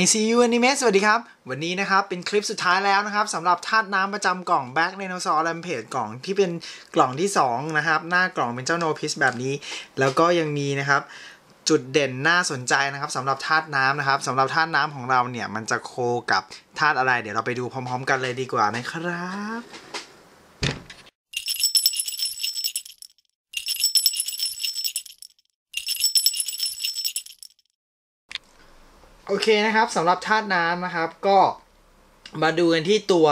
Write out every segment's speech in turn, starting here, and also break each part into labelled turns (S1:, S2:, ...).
S1: ICU Anime สวัสดีครับ วันนี้นะครับเป็นคลิปสุดท้ายแล้วนะครับสำหรับธาตุน้ำประจำกล่อง Back Dinosaur Rampage กล่องที่เป็นกล่องที่ 2 นะครับ หน้ากล่องเป็นเจ้าโนพิสแบบนี้ แล้วก็ยังมีนะครับจุดเด่นน่าสนใจนะครับสำหรับธาตุน้ำนะครับสำหรับธาตุน้ำของเราเนี่ย มันจะโคกับธาตุอะไร เดี๋ยวเราไปดูพร้อม ๆ กันเลยดีกว่านะครับ โอเคนะครับสำหรับธาตุน้ำนะครับ ก็มาดูกันที่ตัว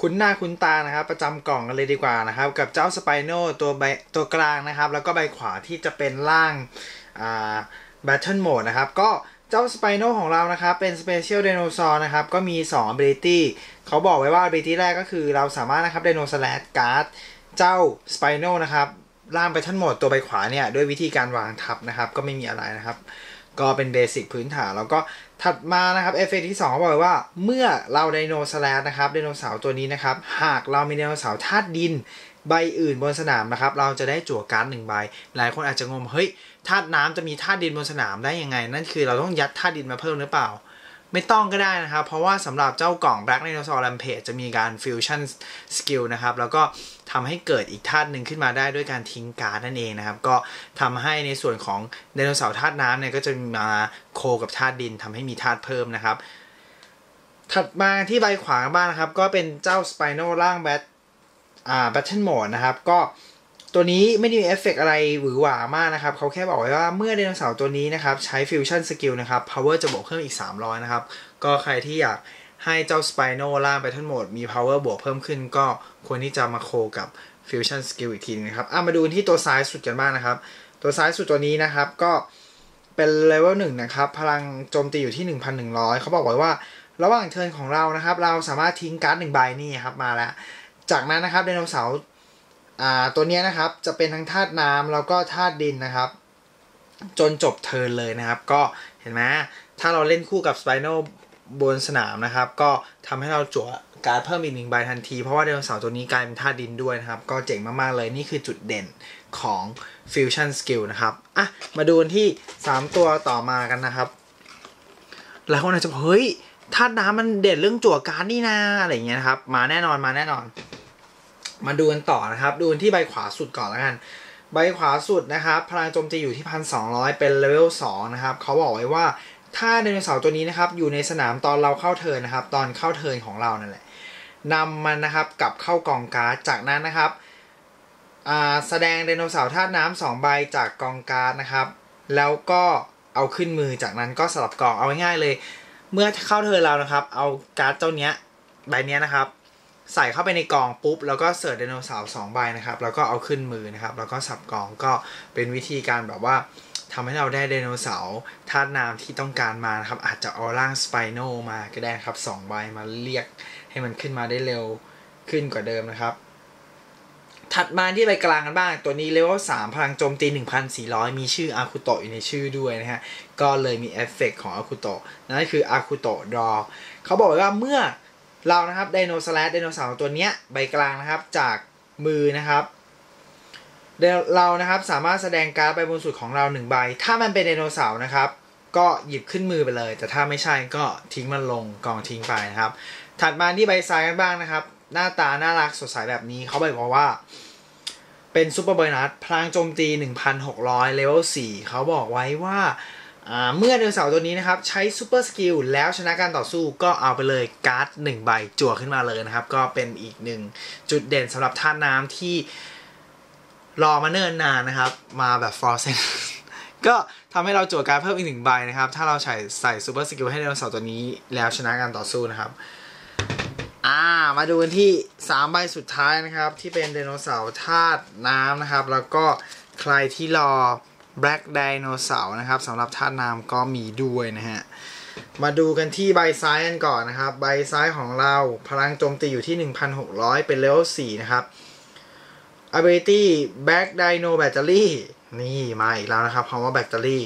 S1: คุ้นหน้าคุ้นตานะครับ ประจำกล่องกันเลยดีกว่านะครับ กับเจ้าสไปโนตัวใบตัวกลางนะครับ แล้วก็ใบขวาที่จะเป็นร่างอ่า Battle Mode นะครับ ก็เจ้าสไปโนของเรานะครับ เป็น Special Dinosaur นะครับ ก็มี 2 ability เขาบอกไว้ว่า ability แรกก็คือเราสามารถนะครับ Dino Slash Guard เจ้าสไปโนนะครับร่าง Battle Mode ตัวใบขวาเนี่ย ด้วยวิธีการวางทับนะครับ ก็ไม่มีอะไรนะครับ ก็เป็นเบสิกพื้นฐานแล้วก็ ถัดมานะครับเอฟเฟกที่2เขาบอกว้ว่า เมื่อเราไดโนสแลดนะครับไดโนเสาร์ตัวนี้นะครับ หากเรามีไดโนเสาร์ธาตุดินใบอื่นบนสนามนะครับ เราจะได้จั่วการ์ดหนึ่งใบ หลายคนอาจจะงงเฮ้ยธาตุน้ำจะมีธาตุดินบนสนามได้ยังไง นั่นคือเราต้องยัดธาตุดินมาเพิ่มหรือเปล่า ไม่ต้องก็ได้นะครับ เพราะว่าสำหรับเจ้ากล่อง Black Dinosaur Rampage จะมีการ Fusion Skill นะครับ แล้วก็ทำให้เกิดอีกธาตุหนึ่งขึ้นมาได้ด้วยการทิ้งการ์ดนั่นเองนะครับ ก็ทำให้ในส่วนของไดโนเสาร์ธาตุน้ำเนี่ยก็จะมาโคกับธาตุดินทำให้มีธาตุเพิ่มนะครับ ถัดมาที่ใบขวาบ้างนะครับ ก็เป็นเจ้า Spino ร่างแบทอ่า Battle Mode นะครับก็ ตัวนี้ไม่ได้มีเอฟเฟกอะไรหวือหวามากนะครับเขาแค่บอกไว้ว่าเมื่อไดโนเสาร์ตัวนี้นะครับ ใช้ Fusion Skill นะครับ Power จะบวกเพิ่มอีก 300 นะครับ ก็ใครที่อยากให้เจ้า Spino ล่าง Battle Mode มี Power บวกเพิ่มขึ้น ก็ควรที่จะมาโคกับ Fusion Skill อีกทีนึงนะครับอะมาดูที่ตัวซ้ายสุดกันบ้างนะครับ ตัวซ้ายสุดตัวนี้นะครับก็เป็นเลเวลหนึ่งนะครับ พลังโจมตีอยู่ที่ 1,100 เขาบอกไว้ว่าระหว่างเทิร์นของเรานะครับ เราสามารถทิ้งการ์ดหนึ่งใบนี่ครับมาแล้ว จากนั้นนะครับไดโนเสาร์ อ่าตัวนี้นะครับจะเป็นทั้งธาตุน้ำแล้วก็ธาตุดินนะครับ จนจบเทิร์นเลยนะครับ ก็เห็นไหมถ้าเราเล่นคู่กับสไปโนบนสนามนะครับ ก็ทำให้เราจั่วการเพิ่มอีกหนึ่งใบทันที เพราะว่าไดโนเสาร์ตัวนี้กลายเป็นธาตุดินด้วยนะครับ ก็เจ๋งมากๆเลยนี่คือจุดเด่นของ Fusion Skill นะครับอะมาดูที่ 3 ตัวต่อมากันนะครับหลายคนอาจจะบอกเฮ้ยธาตุน้ำมันเด่นเรื่องจั่วการนี่นาอะไรเงี้ยนะครับ มาแน่นอนมาแน่นอน มาดูกันต่อนะครับ ดูที่ใบขวาสุดก่อนแล้วกัน ใบขวาสุดนะครับพลังโจมตีอยู่ที่พันสองร้อยเป็นเลเวลสองนะครับเขาบอกไว้ว่าถ้าไดโนเสาร์ตัวนี้นะครับอยู่ในสนามตอนเราเข้าเทินนะครับ ตอนเข้าเทินของเรานั่นแหละนำมันนะครับกลับเข้ากองการ์ดจากนั้นนะครับแสดงไดโนเสาร์ธาตุน้ำสองใบจากกองการ์ดนะครับ แล้วก็เอาขึ้นมือจากนั้นก็สลับกองเอาง่ายๆเลย เมื่อเข้าเทินเรานะครับ เอาการ์ดเจ้าเนี้ยใบเนี้ยนะครับ ใส่เข้าไปในกองปุ๊บ แล้วก็เสิร์ชไดโนเสาร์สองใบนะครับ แล้วก็เอาขึ้นมือนะครับ แล้วก็สับกองก็เป็นวิธีการแบบว่าทำให้เราได้ไดโนเสาร์ธาตุน้ำที่ต้องการมานะครับ อาจจะเอาร่างสไปโนมาก็ได้ครับสองใบมาเรียกให้มันขึ้นมาได้เร็วขึ้นกว่าเดิมนะครับ ถัดมาที่ใบกลางกันบ้างตัวนี้เลเวลสามพลังโจมตี 1,400 มีชื่ออาคุโตะอยู่ในชื่อด้วยนะฮะ ก็เลยมีเอฟเฟกของอาคุโตะนั่นคืออาคุโตะดอเขาบอกว่าเมื่อ เรานะครับไดโนสแลดไดโนเสาร์ตัวเนี้ยใบกลางนะครับจากมือนะครับเรานะครับสามารถแสดงการ์ดไปบนสุดของเราหนึ่งใบ ถ้ามันเป็นไดโนเสาร์นะครับ ก็หยิบขึ้นมือไปเลย แต่ถ้าไม่ใช่ก็ทิ้งมันลงกองทิ้งไปนะครับ ถัดมาที่ใบซ้ายกันบ้างนะครับ หน้าตาน่ารักสดใสแบบนี้เขาบอกว่า เป็นซูเปอร์เบอร์นัทพลังโจมตี 1,600 เลเวล4เขาบอกไว้ว่า เมื่อไดโนเสาร์ตัวนี้นะครับ ใช้ซูเปอร์สกิลแล้วชนะการต่อสู้ก็เอาไปเลยการ์ดหนึ่งใบจั่วขึ้นมาเลยนะครับ ก็เป็นอีกหนึ่งจุดเด่นสำหรับท่าน้ำที่รอมาเนิ่นนานนะครับ มาแบบฟรอเซนก็ทำให้เราจั่วการเพิ่มอีกหนึ่งใบนะครับ ถ้าเราใส่ใส่ซูเปอร์สกิลให้ไดโนเสาร์ตัวนี้แล้วชนะการต่อสู้นะครับอ่ามาดูกันที่ 3 ใบสุดท้ายนะครับ ที่เป็นไดโนเสาร์ธาตุน้ำนะครับ แล้วก็ใครที่รอ Black Dinosaur นะครับสำหรับธาตุน้ำก็มีด้วยนะฮะ มาดูกันที่ใบซ้ายกันก่อนนะครับ ใบซ้ายของเราพลังโจมตีอยู่ที่ 1,600 เป็นเลเวล4นะครับ ability back dino battery นี่มาอีกแล้วนะครับคำว่าแบตเตอรี่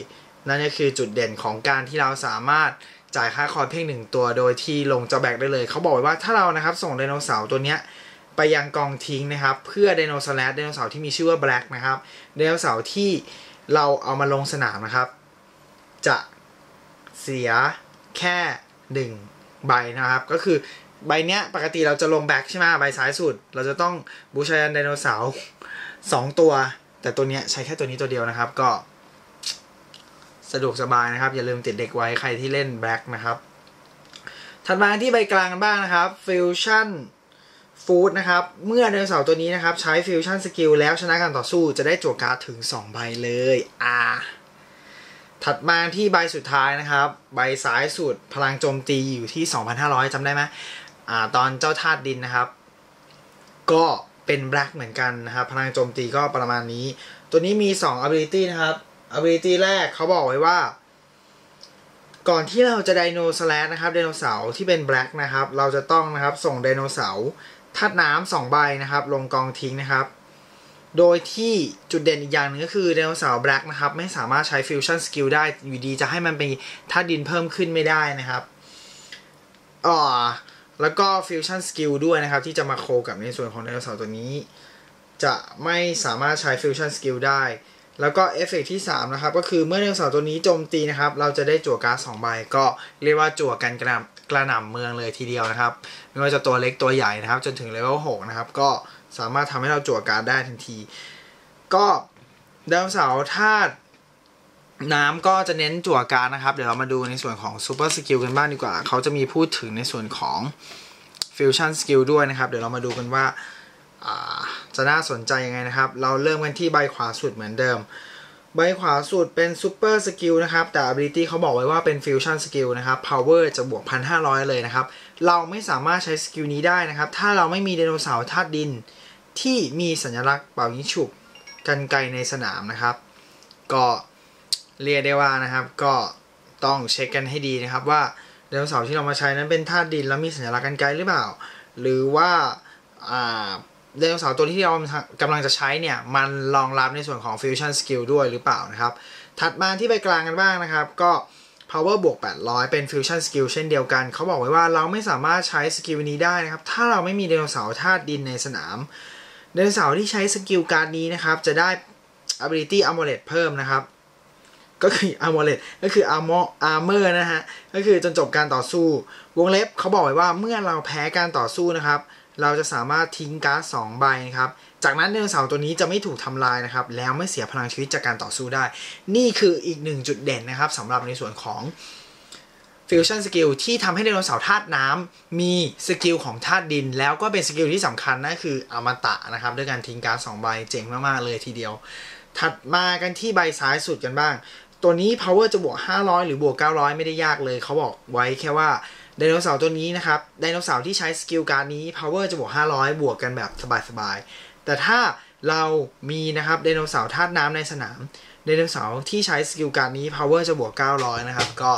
S1: นั่นก็คือจุดเด่นของการที่เราสามารถจ่ายค่าคอร์เพียงหนึ่งตัวโดยที่ลงจะแบกได้เลย เขาบอกว่าถ้าเรานะครับส่งไดโนเสาร์ตัวเนี้ยไปยังกองทิ้งนะครับ เพื่อไดโนเสาร์ไดโนเสาร์ที่มีชื่อว่าแบล็กนะครับไดโนเสาร์ที่ เราเอามาลงสนามนะครับ จะเสียแค่หนึ่งใบนะครับ ก็คือใบเนี้ยปกติเราจะลงแบ็คใช่ไหมใบซ้ายสุด เราจะต้องบูชายันไดโนเสาร์สองตัว แต่ตัวเนี้ยใช้แค่ตัวนี้ตัวเดียวนะครับ ก็ สะดวกสบายนะครับ อย่าลืมติดเด็กไว้ใครที่เล่นแบ็คนะครับ ถัดมาที่ใบกลางกันบ้างนะครับฟิวชั่น ฟูดนะครับ เมื่อไดโนเสาร์ตัวนี้นะครับ ใช้ฟิวชั่นสกิลแล้วชนะการต่อสู้จะได้จั่วการ์ดถึง 2 ใบเลยอ่าถัดมาที่ใบสุดท้ายนะครับ ใบซ้ายสุดพลังโจมตีอยู่ที่ 2,500จำได้ไหมอ่าตอนเจ้าธาตุดินนะครับ ก็เป็นแบล็กเหมือนกันนะครับ พลังโจมตีก็ประมาณนี้ ตัวนี้มี 2 ability นะครับ ability แรกเขาบอกไว้ว่า ก่อนที่เราจะไดโนสแลชนะครับไดโนเสาร์ที่เป็นแบล็กนะครับ เราจะต้องนะครับส่งไดโนเสาร์ ธาตุน้ำสองใบนะครับ ลงกองทิ้งนะครับ โดยที่จุดเด่นอีกอย่างหนึงก็คือไดโนเสาร์แบล็กนะครับ ไม่สามารถใช้ฟิวชั่นสกิลได้อยู่ดีจะให้มันเป็นธาตุดินเพิ่มขึ้นไม่ได้นะครับอ่าแล้วก็ฟิวชั่นสกิลด้วยนะครับ ที่จะมาโคกับในส่วนของไดโนเสาร์ตัวนี้ จะไม่สามารถใช้ฟิวชั่นสกิลได้แล้วก็เอฟเฟกที่ 3 นะครับ ก็คือเมื่อไดโนเสาร์ตัวนี้โจมตีนะครับ เราจะได้จั่วการ์ดสองใบก็เรียกว่าจั่วกันกระนำ กระหน่ำเมืองเลยทีเดียวนะครับ ไม่ว่าจะตัวเล็กตัวใหญ่นะครับ จนถึงเลเวล6นะครับ ก็สามารถทำให้เราจั่วการได้ทันที ก็ไดโนเสาร์ธาตุน้ำก็จะเน้นจั่วการนะครับ เดี๋ยวเรามาดูในส่วนของซูเปอร์สกิลกันบ้างดีกว่า เขาจะมีพูดถึงในส่วนของฟิวชั่นสกิลด้วยนะครับ เดี๋ยวเรามาดูกันว่าจะน่าสนใจยังไงนะครับ เราเริ่มกันที่ใบขวาสุดเหมือนเดิม ใบขวาสุดเป็นซูเปอร์สกิลนะครับ แต่ ability เขาบอกไว้ว่าเป็นฟิวชั่นสกิลนะครับ power จะบวก 1,500 เลยนะครับ เราไม่สามารถใช้สกิลนี้ได้นะครับ ถ้าเราไม่มีไดโนเสาร์ธาตุดิน ที่มีสัญลักษณ์เป่ายิงฉุบกันไกลในสนามนะครับ ก็เรียกได้ว่านะครับ ก็ต้องเช็คกันให้ดีนะครับ ว่าไดโนเสาร์ที่เรามาใช้นั้นเป็นธาตุดินแล้วมีสัญลักษณ์กันไกลหรือเปล่า หรือว่าอ่า ไดโนเสาร์ตัวที่เรากำลังจะใช้เนี่ย มันรองรับในส่วนของ Fusion Skill ด้วยหรือเปล่านะครับ ถัดมาที่ใบกลางกันบ้างนะครับ ก็ Power บวก 800 เป็น Fusion Skill เช่นเดียวกัน เขาบอกไว้ว่าเราไม่สามารถใช้สกิลนี้ได้นะครับ ถ้าเราไม่มีไดโนเสาร์ธาตุดินในสนาม ไดโนเสาร์ที่ใช้สกิลการนี้นะครับ จะได้ ability amulet เพิ่มนะครับก็คือ amulet ก็คือ armor armor นะฮะ ก็คือจนจบการต่อสู้ วงเล็บเขาบอกไว้ว่าเมื่อเราแพ้การต่อสู้นะครับ เราจะสามารถทิ้งการ์สองใบนะครับ จากนั้นไดโนเสาร์ตัวนี้จะไม่ถูกทำลายนะครับ แล้วไม่เสียพลังชีวิตจากการต่อสู้ได้ นี่คืออีกหนึ่งจุดเด่นนะครับสำหรับในส่วนของฟิวชั่นสกิลที่ทำให้ไดโนเสาร์ธาตุน้ำมีสกิลของธาตุดิน แล้วก็เป็นสกิลที่สำคัญนั่นคืออมตะนะครับ ด้วยการทิ้งการ์สองใบเจ๋งมาก ๆ เลยทีเดียว ถัดมากันที่ใบซ้ายสุดกันบ้าง ตัวนี้ power จะบวก 500 หรือบวก 900 ไม่ได้ยากเลย เขาบอกไว้แค่ว่า ไดโนเสาร์ตัวนี้นะครับไดโนเสาร์ที่ใช้สกิลการนี้ power จะบวก 500 บวกกันแบบสบายๆ แต่ถ้าเรามีนะครับไดโนเสาร์ธาตุน้ำในสนามไดโนเสาร์ที่ใช้สกิลการนี้ power จะบวก 900 นะครับ ก็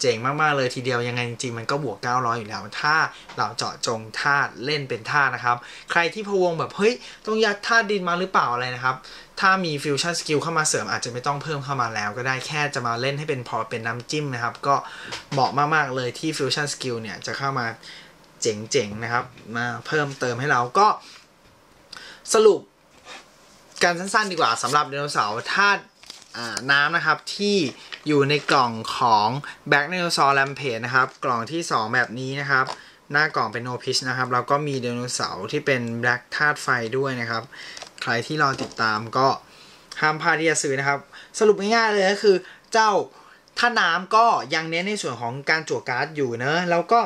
S1: เจ๋งมากๆเลยทีเดียวยังไงจริงๆมันก็บวก 900 อยู่แล้ว ถ้าเราเจาะจงธาตุเล่นเป็นธาตุนะครับ ใครที่พวงแบบเฮ้ยต้องยัดธาตุดินมาหรือเปล่าอะไรนะครับ ถ้ามีฟิวชั่นสกิลเข้ามาเสริมอาจจะไม่ต้องเพิ่มเข้ามาแล้วก็ได้แค่จะมาเล่นให้เป็นพอเป็นน้ำจิ้มนะครับ ก็เหมาะมากๆเลยที่ฟิวชั่นสกิลเนี่ยจะเข้ามาเจ๋งๆนะครับมาเพิ่มเติมให้เราก็สรุปการสั้นๆดีกว่าสำหรับไดโนเสาร์ธาตุ น้ำนะครับที่อยู่ในกล่องของ Black d i n o s a u r Rampage นะครับ กล่องที่ 2 แบบนี้นะครับ หน้ากล่องเป็น No Pitch นะครับ แล้วก็มีไดโนเสาร์ที่เป็น Black ธาตุไฟด้วยนะครับ ใครที่รอติดตามก็ห้ามพลาดที่จะซื้อนะครับ สรุปง่ายๆเลยก็คือเจ้าท่าน้ำก็ยังเน้นในส่วนของการจั่วการ์ดอยู่เนอะแล้วก็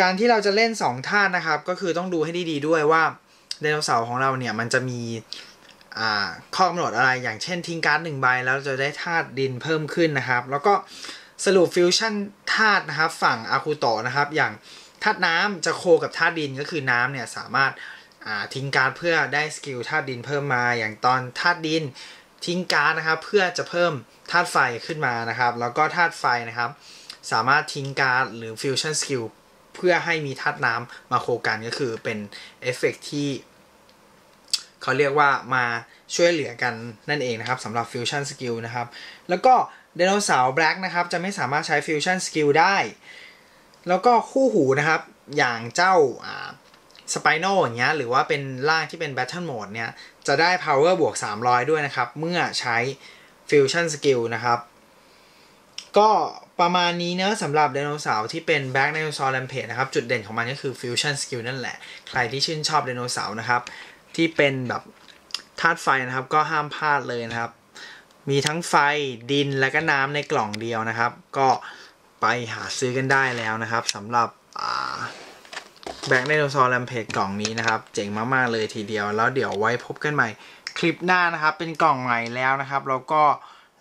S1: การที่เราจะเล่น 2 ท่านะครับ ก็คือต้องดูให้ดีๆด้วยว่าไดโนเสาร์ของเราเนี่ยมันจะมี ข้อกำหนดอะไรอย่างเช่นทิ้งการ์ดหนึ่งใบแล้วจะได้ธาตุดินเพิ่มขึ้นนะครับ แล้วก็สรุปฟิวชั่นธาตุนะครับฝั่งอาคูโตะนะครับ อย่างธาตุน้ำจะโคกับธาตุดินก็คือน้ำเนี่ยสามารถทิ้งการ์ดเพื่อได้สกิลธาตุดินเพิ่มมา อย่างตอนธาตุดินทิ้งการ์ดนะครับ เพื่อจะเพิ่มธาตุไฟขึ้นมานะครับ แล้วก็ธาตุไฟนะครับ สามารถทิ้งการ์ดหรือฟิวชั่นสกิลเพื่อให้มีธาตุน้ำมาโคกันก็คือเป็นเอฟเฟกที่ เขาเรียกว่ามาช่วยเหลือกันนั่นเองนะครับสำหรับ Fusion Skill นะครับ แล้วก็ไดโนเสาร์แบล็กนะครับจะไม่สามารถใช้ Fusion Skill ได้ แล้วก็คู่หูนะครับ อย่างเจ้าสไปโนอย่างเงี้ยหรือว่าเป็นร่างที่เป็น Battle Mode เนี่ย จะได้ Power บวก 300 ด้วยนะครับ เมื่อใช้ Fusion Skill นะครับ ก็ประมาณนี้เนอะสำหรับไดโนเสาร์ที่เป็น Black Dinosaur Rampage นะครับ จุดเด่นของมันก็คือ Fusion Skill นั่นแหละ ใครที่ชื่นชอบไดโนเสาร์นะครับ ที่เป็นแบบธาตุไฟนะครับ ก็ห้ามพลาดเลยนะครับ มีทั้งไฟดินและก็น้ำในกล่องเดียวนะครับ ก็ไปหาซื้อกันได้แล้วนะครับสำหรับแบ็กไดโนเสาร์แรมเพจกล่องนี้นะครับ เจ๋งมากๆเลยทีเดียวแล้วเดี๋ยวไว้พบกันใหม่คลิปหน้านะครับ เป็นกล่องใหม่แล้วนะครับแล้วก็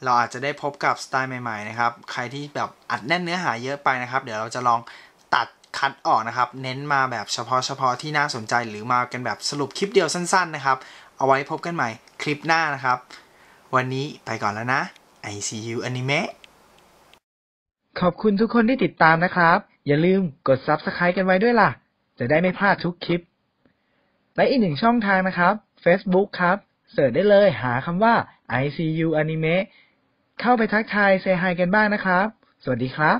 S1: เราอาจจะได้พบกับสไตล์ใหม่ๆนะครับ ใครที่แบบอัดแน่นเนื้อหาเยอะไปนะครับ เดี๋ยวเราจะลอง คัดออกนะครับ เน้นมาแบบเฉพาะเฉพาะที่น่าสนใจหรือมากันแบบสรุปคลิปเดียวสั้นๆนะครับ เอาไว้พบกันใหม่คลิปหน้านะครับ วันนี้ไปก่อนแล้วนะ ICU Anime
S2: ขอบคุณทุกคนที่ติดตามนะครับ อย่าลืมกด Subscribe กันไว้ด้วยล่ะ จะได้ไม่พลาดทุกคลิป และอีกหนึ่งช่องทางนะครับ Facebook ครับเสิร์ชได้เลยหาคำว่า ICU Anime เข้าไปทักทายเซฮายกันบ้างนะครับ สวัสดีครับ